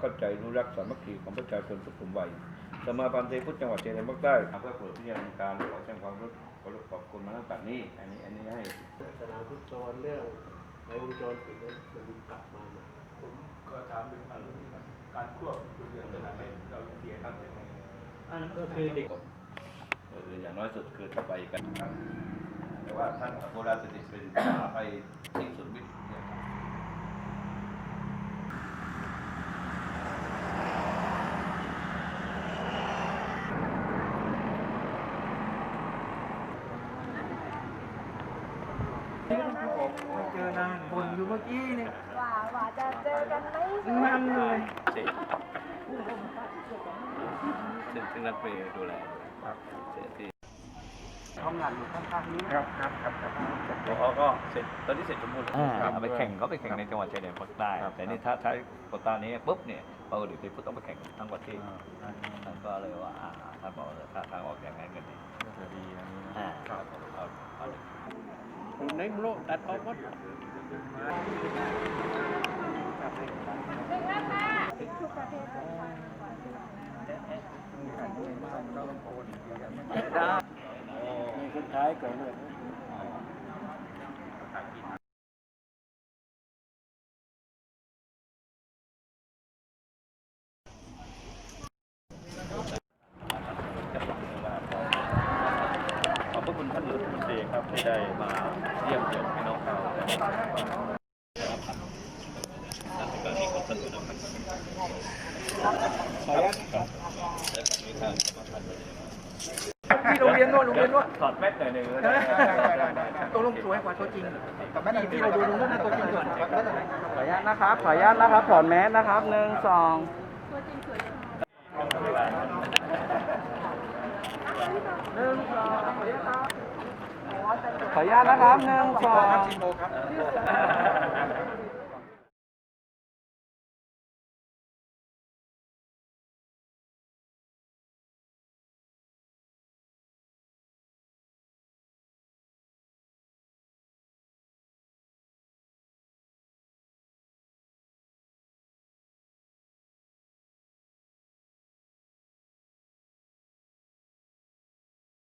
เข้าใจรู้รักสามัคคีของประชาชนทุกกลุ่มวัยสมาพันธ์เทพุทธจังหวัดเชียงรายภาคใต้เพื่อเปิดพิจารณาการขอแจ้งความรู้ขอขอบคุณมาตั้งแต่นี้ อันนี้อันนี้ให้สนามฟุตซอลเรื่องในวงจรปิดนั้นมันกลับมาใหม่ผมก็ถามถึงการควบคุมเรื่องสนามให้เราเสียครับยังไงอันนั้นก็คือเด็กเอออย่างน้อยสุดคือถ้าไปกันครั้งแต่ว่าท่านโบราณสถิตเป็นพาไปที่สุดวิทย์เนี่ย ไม่เจอนานบนอยู่เมื่อกี้เนี่ยว่าว่าจะเจอกันไหมนั่นเลยเจ๊ซึ่งซึ่งนักเรียนดูแลเจ๊ที่ทำงานอยู่ข้างๆนี้ครับครับครับครับตัวเขาก็เสร็จตอนนี้เสร็จสมบูรณ์อ่าครับเอาไปแข่งก็ไปแข่งในจังหวัดชายแดนภาคใต้ครับแต่นี่ถ้าถ้าโควต้านี้ปุ๊บเนี่ยปกติที่พุทธต้องไปแข่งทั้งประเทศท่านก็เลยว่าอ่าท่านบอกว่าถ้าทางออกอย่างนั้นก็ดีจะดีนะ อ่าครับผมเอาเอาเลย ในโลกตัดออกหมดทุกประเทศเลยค่ะในสุดท้ายก็เลย ขอบพระคุณท่านรัฐมนตรีครับ ที่ได้มาเยี่ยมเยียนพี่น้องเราที่โรงเรียนโน่นโรงเรียนโน่นถอดแว่นหน่อยหนึ่งก็ได้ตัวลงสวยกว่าตัวจริงที่ที่เราดูตรงนั้นตัวจริงก่อนขออนุญาตนะครับ ขออนุญาตนะครับ ถอดแมสนะครับหนึ่งสองหนึ่งสองขออนุญาตครับ ขออนุญาตนะครับหนึ่งสองทีโมครับ